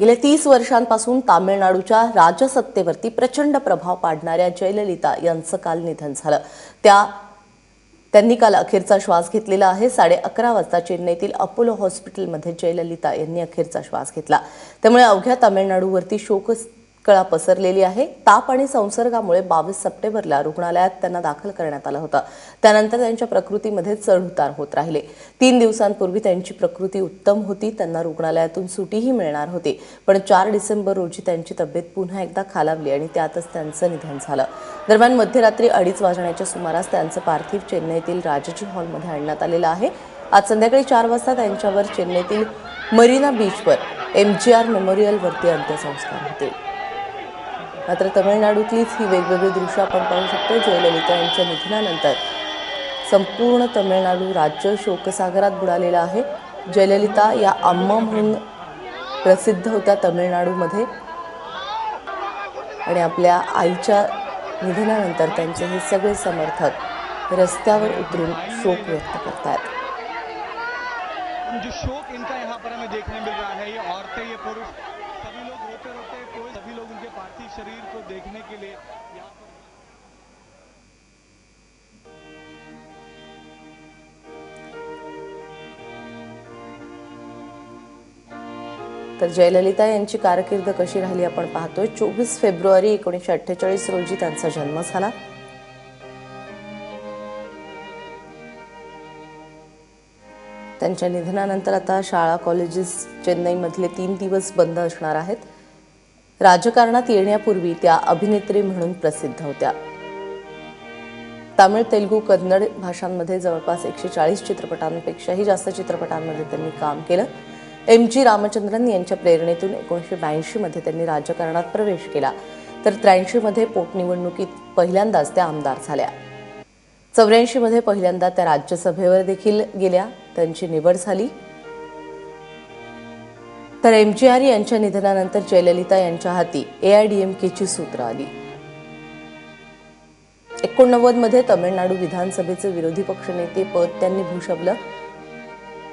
गेल्या तीस वर्षांपासून तामिळनाडूच्या राजसत्तेवरती प्रचंड प्रभाव पाडणाऱ्या जयललिता यांचं काल निधन झालं. त्या त्यांनी काल अखेरचा श्वास घेतलेला आहे. साडे अकरा वाजता चेन्नईतील अपोलो हॉस्पिटलमध्ये जयललिता यांनी अखेरचा श्वास घेतला. त्यामुळे अवघ्या तामिळनाडूवरती कळा पसरलेली आहे. ताप आणि संसर्गामुळे बावीस सप्टेंबरला रुग्णालयात त्यांना दाखल करण्यात आलं होतं. त्यानंतर त्यांच्या प्रकृतीमध्ये चढउतार होत राहिले. तीन दिवसांपूर्वी त्यांची प्रकृती उत्तम होती. त्यांना रुग्णालयातून सुटीही मिळणार होती. पण चार डिसेंबर रोजी त्यांची तब्येत पुन्हा एकदा खालावली आणि त्यातच त्यांचं निधन झालं. दरम्यान मध्यरात्री अडीच वाजण्याच्या सुमारास त्यांचं पार्थिव चेन्नईतील राजजी हॉलमध्ये आणण्यात आलेलं आहे. आज संध्याकाळी चार वाजता त्यांच्यावर चेन्नईतील मरीना बीचवर एम जी आर मेमोरियलवरती अंत्यसंस्कार होतील. मात्र तमिळनाडूतलीच ही वेगवेगळी दृश्य आपण पाहू शकतो जयललिता यांच्या निधनानंतर. संपूर्ण तमिळनाडू राज्य शोकसागरात बुडालेलं आहे. जयललिता या अम्मा म्हणून प्रसिद्ध होत्या तमिळनाडूमध्ये. आणि आपल्या आईच्या निधनानंतर त्यांचे हे सगळे समर्थक रस्त्यावर उतरून शोक व्यक्त करतात जो म्हणजे शोक इनका यहाँ पर हमें देखने मिल रहा है ये औरतें ये पुरुष. शरीर को देखने के लिए यहाँ पर तर जयललिता यांची कारकीर्द कशी राहिली आपण पाहतोय. चोवीस फेब्रुवारी एकोणीसशे अठ्ठेचाळीस रोजी त्यांचा जन्म झाला. त्यांच्या निधनानंतर आता शाळा कॉलेजेस चेन्नईमधले तीन दिवस बंद असणार आहेत. राजकारणात येण्यापूर्वी त्या अभिनेत्री म्हणून प्रसिद्ध होत्या. तामिळ तेलुगू कन्नड भाषांमध्ये जवळपास एकशे चाळीस चित्रपटांपेक्षाही जास्त चित्रपटांमध्ये त्यांनी काम केलं. एम जी रामचंद्रन यांच्या प्रेरणेतून एकोणीसशे ब्याऐंशीमध्ये त्यांनी राजकारणात प्रवेश केला. तर त्र्याऐंशीमध्ये पोटनिवडणुकीत पहिल्यांदाच त्या आमदार झाल्या. चौऱ्याऐंशीमध्ये पहिल्यांदा त्या राज्यसभेवर देखील गेल्या. त्यांची निवड झाली. तर एम जी आर यांच्या निधनानंतर जयललिता यांच्या हाती ए आय डी एम केची सूत्र आली. एकोणनव्वदमध्ये तमिळनाडू विधानसभेचे विरोधी पक्षनेते पद त्यांनी भूषवलं.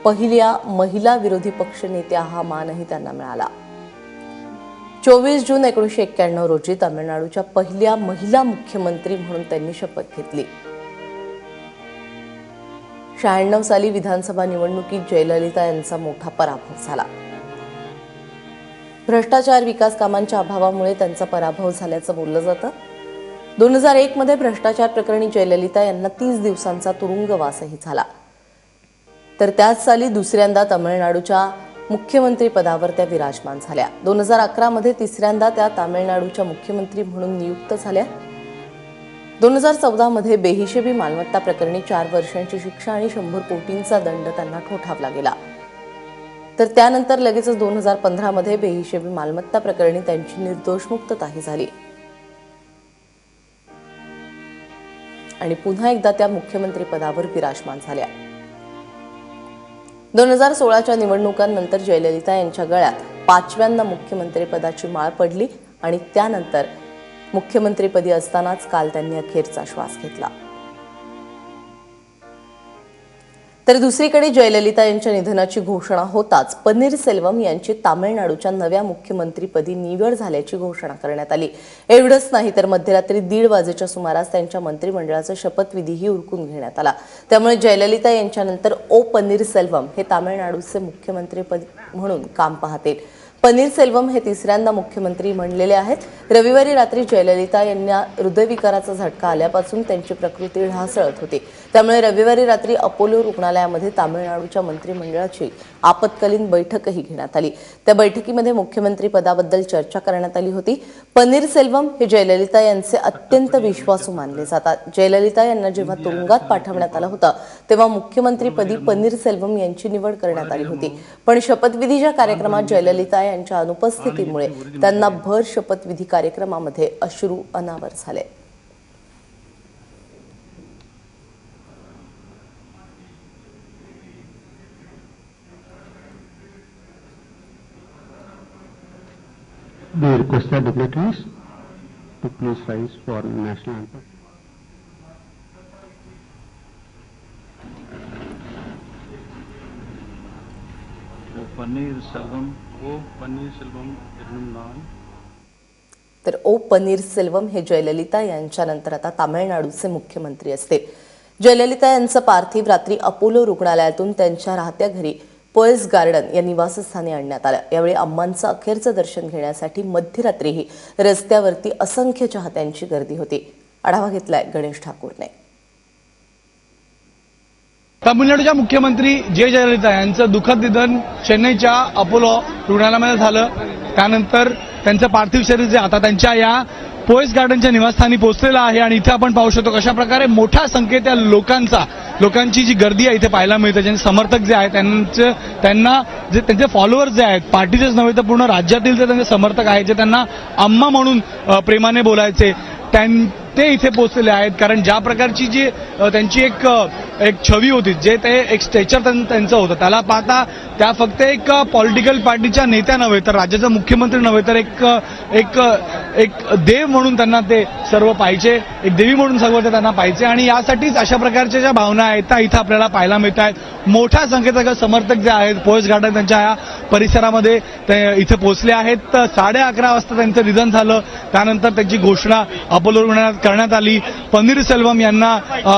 पहिल्या महिला विरोधी पक्षनेत्या हा मानही त्यांना मिळाला. चोवीस जून एकोणीसशे एक्क्याण्णव रोजी तामिळनाडूच्या पहिल्या महिला मुख्यमंत्री म्हणून त्यांनी शपथ घेतली. शहाण्णव साली विधानसभा निवडणुकीत जयललिता यांचा मोठा पराभव झाला. भ्रष्टाचार विकास कामांच्या अभावामुळे त्यांचा पराभव झाल्याचं बोललं जातं. दोन हजार एकमध्ये भ्रष्टाचार प्रकरणी जयललिता यांना तीस दिवसांचा तुरुंगवासही झाला. तर त्याच साली दुसऱ्यांदा तमिळनाडूच्या मुख्यमंत्री पदावर त्या विराजमान झाल्या. दोन हजार अकरामध्ये तिसऱ्यांदा त्या तामिळनाडूच्या मुख्यमंत्री म्हणून नियुक्त झाल्या. दोन हजार चौदामध्ये बेहिशेबी मालमत्ता प्रकरणी चार वर्षांची शिक्षा आणि शंभर कोटींचा दंड त्यांना ठोठावला गेला. तर त्यानंतर लगेचच दोन हजार पंधरामध्ये बेहिशेबी मालमत्ता प्रकरणी त्यांची निर्दोष मुक्तताही झाली. आणि पुन्हा एकदा त्या मुख्यमंत्री पदावर विराजमान झाल्या. दोन हजार सोळाच्या निवडणुकांनंतर जयललिता यांच्या गळ्यात पाचव्यांदा मुख्यमंत्री पदाची माळ पडली आणि त्यानंतर मुख्यमंत्रीपदी असतानाच काल त्यांनी अखेरचा श्वास घेतला. तर दुसरीकडे जयललिता यांच्या निधनाची घोषणा होताच. पन्नीरसेल्वम यांची तामिळनाडूच्या नव्या मुख्यमंत्रीपदी निवड झाल्याची घोषणा करण्यात आली. एवढंच नाही तर मध्यरात्री दीड वाजेच्या सुमारास त्यांच्या मंत्रिमंडळाचा शपथविधीही उरकून घेण्यात आला. त्यामुळे जयललिता यांच्यानंतर ओ पन्नीरसेल्वम हे तामिळनाडूचे मुख्यमंत्रीपद म्हणून काम पाहतील. पनीरसेल्वम हे तिसऱ्यांदा मुख्यमंत्री म्हणलेले आहेत. रविवारी रात्री जयललिता यांना हृदयविकाराचा झटका आल्यापासून त्यांची प्रकृती ढासळत होती. त्यामुळे रविवारी रात्री अपोलो रुग्णालयामध्ये तामिळनाडूच्या मंत्रिमंडळाची आपत्कालीन बैठकही घेण्यात आली. त्या बैठकीमध्ये मुख्यमंत्री पदाबद्दल चर्चा करण्यात आली होती. पनीर सेल्वम हे जयललिता यांचे अत्यंत विश्वासू मानले जातात. जयललिता यांना जेव्हा तुरुंगात पाठवण्यात आलं होतं तेव्हा मुख्यमंत्रीपदी पनीर सेल्वम यांची निवड करण्यात आली होती. पण शपथविधीच्या कार्यक्रमात जयललिता यांच्या अनुपस्थितीमुळे त्यांना भर शपथविधी कार्यक्रमामध्ये अश्रू अनावर झाले. We request the dignitaries to please rise for national anthem. तर ओ पनीरसेल्वम हे जयललिता यांच्यानंतर आता तामिळनाडूचे मुख्यमंत्री असतील जयललिता यांचं पार्थिव रात्री अपोलो रुग्णालयातून त्यांच्या राहत्या घरी पर्ल्स गार्डन या निवासस्थानी आणण्यात आलं. यावेळी अम्मांचं अखेरचं दर्शन घेण्यासाठी मध्यरात्रीही रस्त्यावरती असंख्य चाहत्यांची गर्दी होती. आढावा घेतलाय गणेश ठाकूरने. तामिळनाडूच्या मुख्यमंत्री जे जयललिता यांचं दुःखद निधन चेन्नईच्या अपोलो रुग्णालयामध्ये झालं. त्यानंतर त्यांचं पार्थिव शरीर जे आता त्यांच्या या पोएस गार्डनच्या निवासस्थानी पोहोचलेलं आहे आणि इथे आपण पाहू शकतो कशा प्रकारे मोठ्या संख्येत लोकांचा लोकांची जी गर्दी आहे इथे पाहायला मिळते ज्यांचे समर्थक जे आहेत त्यांचे त्यांना जे त्यांचे फॉलोअर्स जे आहेत पार्टीचेच नव्हे तर पूर्ण राज्यातील जे त्यांचे समर्थक आहेत जे त्यांना अम्मा म्हणून प्रेमाने बोलायचे त्यां ते इथे पोचलेले आहेत. कारण ज्या प्रकारची जी त्यांची एक एक छवी होती जे ते एक स्टेचर त्यांचं होतं. त्याला पाहता त्या फक्त एक पॉलिटिकल पार्टीच्या नेत्या नव्हे तर राज्याचा मुख्यमंत्री नव्हे तर एक एक एक देव म्हणून त्यांना ते सर्व पाहिजे एक देवी म्हणून सर्व ते त्यांना पाहिजे आणि यासाठीच अशा प्रकारच्या ज्या भावना आहेत त्या इथं आपल्याला पाहायला मिळत आहेत मोठ्या संख्येत समर्थक जे आहेत पोयस गार्डन त्यांच्या या परिसरामध्ये ते इथे पोहोचले आहेत. तर साडे अकरा वाजता त्यांचं निधन झालं. त्यानंतर त्यांची घोषणा अपोलो रुग्णालयात करण्यात आली. पन्नीरसेल्वम यांना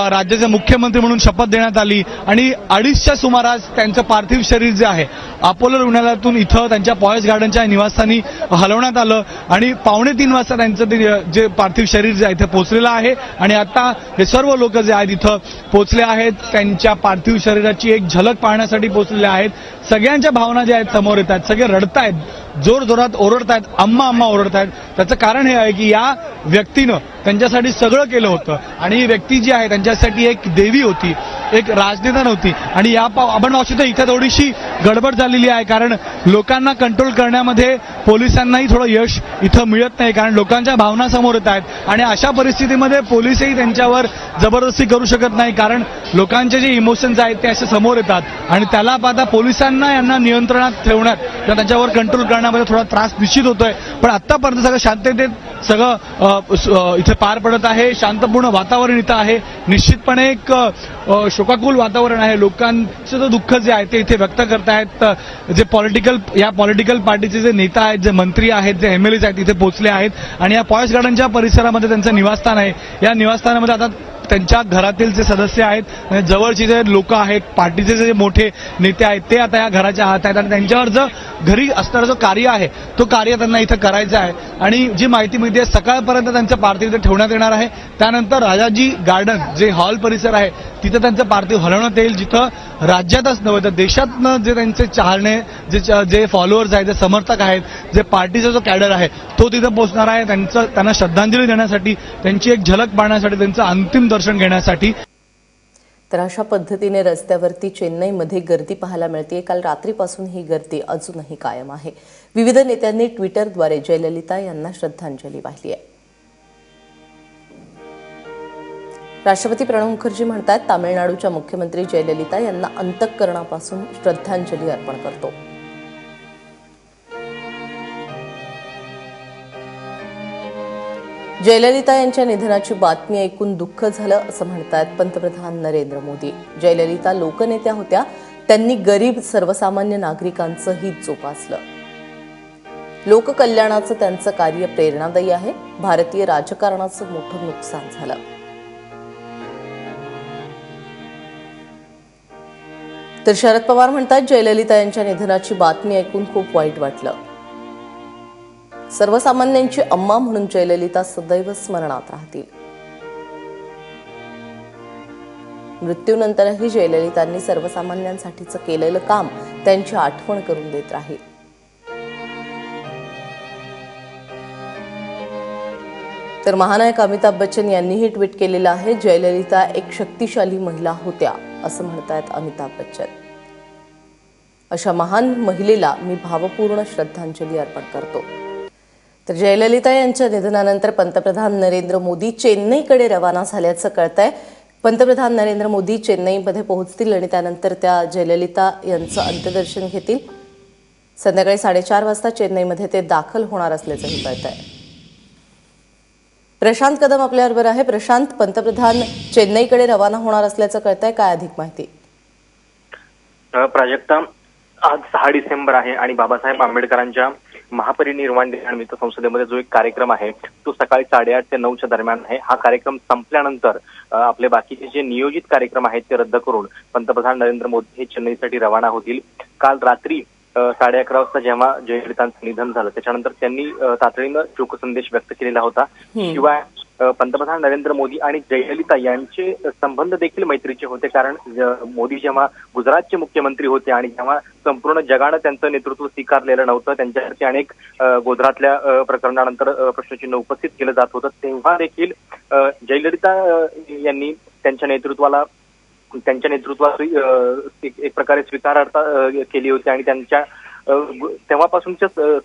राज्याचे मुख्यमंत्री म्हणून शपथ देण्यात आली. आणि अडीचच्या सुमारास त्यांचं पार्थिव शरीर जे आहे अपोलो रुग्णालयातून इथं त्यांच्या पॉयस गार्डनच्या निवासस्थानी हलवण्यात आलं. आणि पावणे तीन वाजता त्यांचं ते जे पार्थिव शरीर जे आहे इथे पोहोचलेलं आहे. आणि आता हे सर्व लोक जे आहेत इथं पोहोचले आहेत त्यांच्या पार्थिव शरीराची एक झलक पाहण्यासाठी पोहोचलेले आहेत. सगळ्यांच्या भावना ज्या आहेत समोर येत आहेत सगळे रडतायत जोर जोरात ओरडतायत अम्मा अम्मा ओरडतायत त्याचं कारण हे आहे की या व्यक्तीनं त्यांच्यासाठी सगळं केलं होतं. आणि ही व्यक्ती जी आहे त्यांच्यासाठी एक देवी होती एक राजनेता नव्हती. आणि या पा- आपण पाहू शकतो इथं थोडीशी गडबड झालेली आहे कारण लोकांना कंट्रोल करण्यामध्ये पोलिसांनाही थोडं यश इथं मिळत नाही कारण लोकांच्या भावना समोर येत आहेत. आणि अशा परिस्थितीमध्ये पोलीसही त्यांच्यावर जबरदस्ती करू शकत नाही कारण लोकांचे जे इमोशन्स आहेत ते असे समोर येतात. आणि त्याला आता पोलिसांना यांना नियंत्रणात ठेवण्यात किंवा त्यांच्यावर कंट्रोल करण्यामध्ये थोडा त्रास निश्चित होतोय. पण आत्तापर्यंत सगळं शांततेत सगळं इथे पार पडत आहे. शांतपूर्ण वातावरण इथं आहे. निश्चितपणे एक शोकाकुल वातावरण आहे. लोकांचं जे दुःख जे आहे ते इथे व्यक्त करतायत जे पॉलिटिकल या पॉलिटिकल पार्टीचे जे नेता आहेत जे मंत्री आहेत जे एमएलएज आहेत तिथे पोहोचले आहेत. आणि या पॉयस गार्डनच्या परिसरामध्ये त्यांचं निवासस्थान आहे. या निवासस्थानामध्ये आता त्यांच्या घरातील जे सदस्य आहेत जवळचे जे लोक आहेत पार्टीचे जे मोठे नेते आहेत ते आता या घराच्या आत आहेत. आणि त्यांच्यावर जर घरी असणारा जो कार्य आहे तो कार्य त्यांना इथं करायचं आहे. आणि जी माहिती मिळते सकाळपर्यंत त्यांचं पार्थिव इथं ठेवण्यात येणार आहे. त्यानंतर राजाजी गार्डन जे हॉल परिसर आहे तिथं त्यांचं पार्थिव हलवण्यात येईल जिथं राज्यातच नव्हे तर देशातनं जे त्यांचे चाहणे जे जे फॉलोअर्स आहेत जे समर्थक आहेत जे पार्टीचा जो कॅडर आहे तो तिथं पोहोचणार आहे. त्यांचं त्यांना श्रद्धांजली देण्यासाठी त्यांची एक झलक पाहण्यासाठी त्यांचं अंतिम दर्शन घेण्यासाठी तर अशा पद्धतीने रस्त्यावरती चेन्नईमध्ये गर्दी पाहायला मिळते. काल रात्रीपासून ही गर्दी अजूनही कायम आहे. विविध नेत्यांनी ट्विटरद्वारे जयललिता यांना श्रद्धांजली वाहिली आहे. राष्ट्रपती प्रणव मुखर्जी म्हणतात तामिळनाडूच्या मुख्यमंत्री जयललिता यांना अंतःकरणापासून श्रद्धांजली अर्पण करतो. जयललिता यांच्या निधनाची बातमी ऐकून दुःख झालं असं म्हणतात पंतप्रधान नरेंद्र मोदी. जयललिता लोकनेत्या होत्या. त्यांनी गरीब सर्वसामान्य नागरिकांचं हित जोपासलं. लोककल्याणाचं त्यांचं कार्य प्रेरणादायी आहे. भारतीय राजकारणाचं मोठं नुकसान झालं. तर शरद पवार म्हणतात जयललिता यांच्या निधनाची बातमी ऐकून खूप वाईट वाटलं. सर्वसामान्यांची अम्मा म्हणून जयललिता सदैव स्मरणात राहतील. मृत्यूनंतरही जयललितांनी सर्वसामान्यांसाठीचं केलेलं काम त्यांची आठवण करून देत राहील. तर महानायक अमिताभ बच्चन यांनीही ट्विट केलेलं आहे जयललिता एक शक्तिशाली महिला होत्या असं म्हणतायत अमिताभ बच्चन. अशा महान महिलेला मी भावपूर्ण श्रद्धांजली अर्पण करतो. तर जयललिता यांच्या निधनानंतर पंतप्रधान नरेंद्र मोदी चेन्नईकडे रवाना झाल्याचं कळतंय. पंतप्रधान नरेंद्र मोदी चेन्नईमध्ये पोहोचतील आणि त्यानंतर त्या जयललिता यांचं अंत्यदर्शन घेतील. संध्याकाळी साडेचार वाजता चेन्नईमध्ये ते दाखल होणार असल्याचंही कळतंय. प्रशांत कदम आपल्याबरोबर आहे. प्रशांत पंतप्रधान चेन्नईकडे रवाना होणार असल्याचं कळतंय. काय अधिक माहिती? प्राजक्ता आज सहा डिसेंबर आहे आणि बाबासाहेब आंबेडकरांच्या महापरिनिर्वाण दिनानिमित्त संसदेमध्ये जो एक कार्यक्रम आहे तो सकाळी साडेआठ ते नऊच्या दरम्यान आहे. हा कार्यक्रम संपल्यानंतर आपले बाकीचे जे नियोजित कार्यक्रम आहेत ते रद्द करून पंतप्रधान नरेंद्र मोदी हे चेन्नईसाठी रवाना होतील. काल रात्री साडे अकरा वाजता जेव्हा जयललितांचं निधन झालं त्याच्यानंतर त्यांनी तातडीनं शोकसंदेश व्यक्त केलेला होता. शिवाय पंतप्रधान नरेंद्र मोदी आणि जयललिता यांचे संबंध देखील मैत्रीचे होते. कारण मोदी जेव्हा गुजरातचे मुख्यमंत्री होते आणि जेव्हा संपूर्ण जगानं त्यांचं नेतृत्व स्वीकारलेलं नव्हतं त्यांच्यावरती अनेक गोधरातल्या अ, प्रकरणानंतर प्रश्नचिन्ह उपस्थित केलं जात होतं तेव्हा देखील जयललिता यांनी त्यांच्या नेतृत्वाला त्यांच्या नेतृत्वाची अ, एक प्रकारे स्वीकारार्हता केली होती आणि त्यांच्या अ,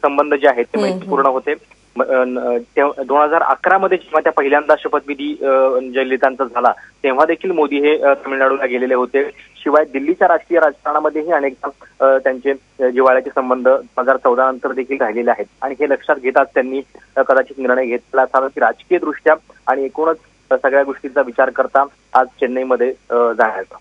संबंध जे आहेत ते मैत्रीपूर्ण होते. दोन हजार अकरा मध्ये जेव्हा त्या पहिल्यांदा शपथविधी जयललितांचा झाला तेव्हा देखील मोदी हे तामिळनाडूला गेलेले होते. शिवाय दिल्लीच्या राजकीय राजकारणामध्येही अनेकदा त्यांचे जिवाळ्याचे जिव्हाळ्याचे संबंध दोन हजार चौदा नंतर देखील राहिलेले आहेत. आणि हे लक्षात घेताच त्यांनी कदाचित निर्णय घेतला असावा की राजकीय दृष्ट्या आणि एकूणच सगळ्या गोष्टींचा विचार करता आज चेन्नईमध्ये जाण्याचा.